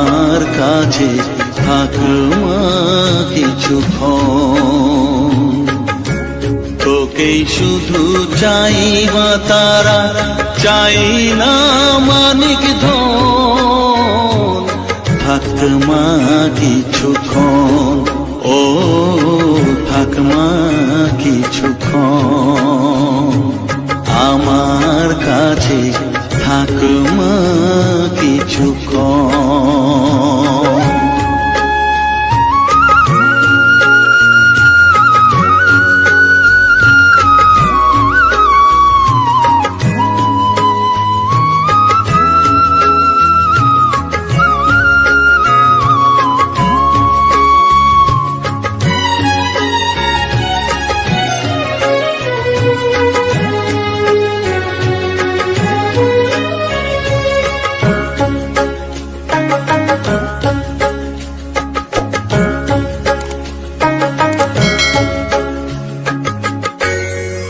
আমার কাছে থাক মা কিছুক্ষণ তোকেই শুধু চাই মা তারা, চাই না মানিক ধন। থাক মা কিছুক্ষণ ও থাক মা কিছুক্ষণ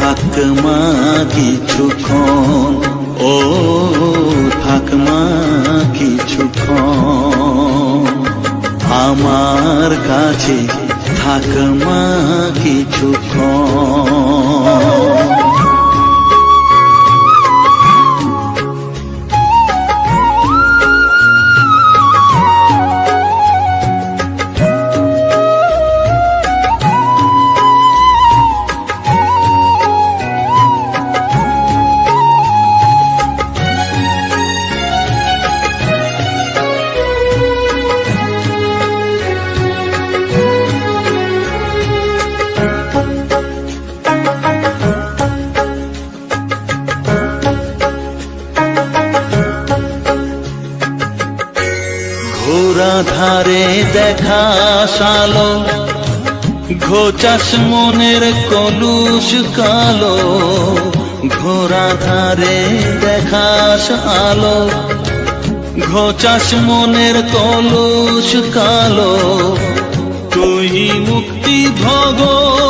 থাক মা কিছুক্ষণ ও থাক মা কিছুক্ষণ আমার কাছে থাক মা কিছুক্ষণ ঘোরা দেখা সালো ঘোচাস মনের কলুষ কালো ঘোরা ধারে দেখাস আলো ঘোচাস মনের কলুষ কালো, তুই মুক্তি ভগবতী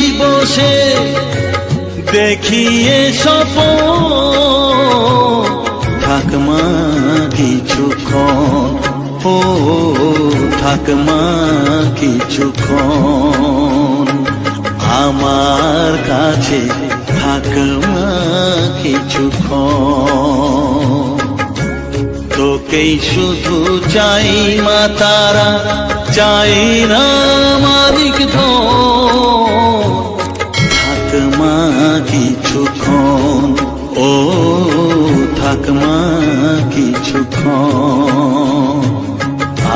বসে দেখিয়ে সপ থাক মা কিছুক্ষণ ও থাক মা কিছুক্ষণ আমার কাছে থাক মা কিছুক্ষণ তোকেই শুধু চাই মা তারা, চাই না মালিক থাক মা কিছুক্ষণ, ও থাক মা কিছুক্ষণ।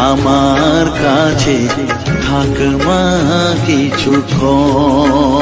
আমার কাছে থাক মা কিছুক্ষণ।